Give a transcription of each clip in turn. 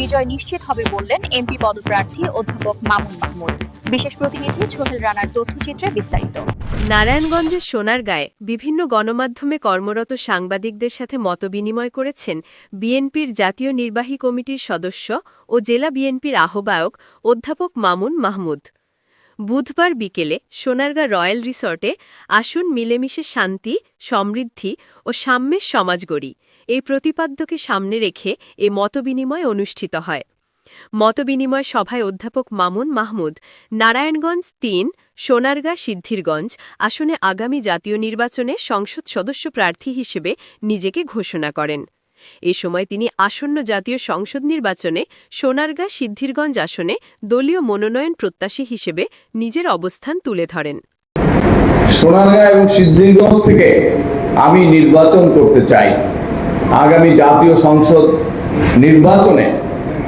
বিজয় নিশ্চিত হবে বললেন এমপি পদপ্রার্থী অধ্যাপক মামুন মাহমুদ। বিশেষ প্রতিনিধি সোহেল রানার তথ্যচিত্রে বিস্তারিত। নারায়ণগঞ্জের সোনারগাঁয়ে বিভিন্ন গণমাধ্যমে কর্মরত সাংবাদিকদের সাথে মতবিনিময় করেছেন বিএনপির জাতীয় নির্বাহী কমিটির সদস্য ও জেলা বিএনপির আহ্বায়ক অধ্যাপক মামুন মাহমুদ। বুধবার বিকেলে সোনারগাঁ রয়্যাল রিসর্টে আসুন মিলেমিশে শান্তি, সমৃদ্ধি ও সাম্যের সমাজ গড়ি। এই প্রতিপাদ্যকে সামনে রেখে এ মতবিনিময় অনুষ্ঠিত হয়। মতবিনিময় সভায় অধ্যাপক মামুন মাহমুদ, নারায়ণগঞ্জ তিন, সোনারগাঁ সিদ্ধিরগঞ্জ, আসনে আগামী জাতীয় নির্বাচনে সংসদ সদস্য প্রার্থী হিসেবে নিজেকে ঘোষণা করেন। এ সময় তিনি আসন্ন জাতীয় সংসদ নির্বাচনে সোনারগাঁ সিদ্ধিরগঞ্জ আসনে দলীয় মনোনয়ন প্রত্যাশী হিসেবে নিজের অবস্থান তুলে ধরেন। এবং সিদ্ধিরগঞ্জ থেকে আমি নির্বাচন করতে চাই। আগামী জাতীয় সংসদ নির্বাচনে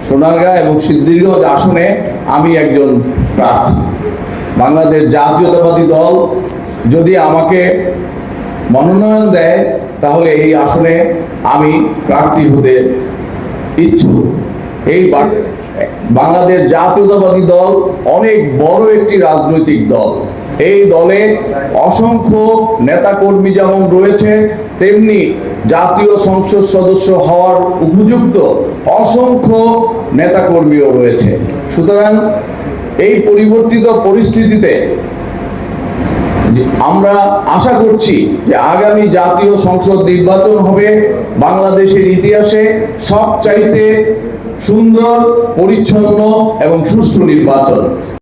সোনারগাঁ এবং সিদ্ধিরগঞ্জ আসনে আমি একজন প্রার্থী। বাংলাদেশ জাতীয়তাবাদী দল যদি আমাকে মনোনয়ন দেয় তাহলে এই আসনে আমি প্রার্থী হতে ইচ্ছুক। এই বাংলাদেশ জাতীয়তাবাদী দল অনেক বড় একটি রাজনৈতিক দল। এই দলে অসংখ্য নেতাকর্মী যেমন রয়েছে, তেমনি জাতীয় সংসদ সদস্য হওয়ার উপযুক্ত অসংখ্য নেতাকর্মীও রয়েছে। সুতরাং এই পরিবর্তিত পরিস্থিতিতে আমরা আশা করছি যে আগামী জাতীয় সংসদ নির্বাচন হবে, বাংলাদেশের ইতিহাসে সবচাইতে সুন্দর, পরিচ্ছন্ন এবং সুষ্ঠু নির্বাচন।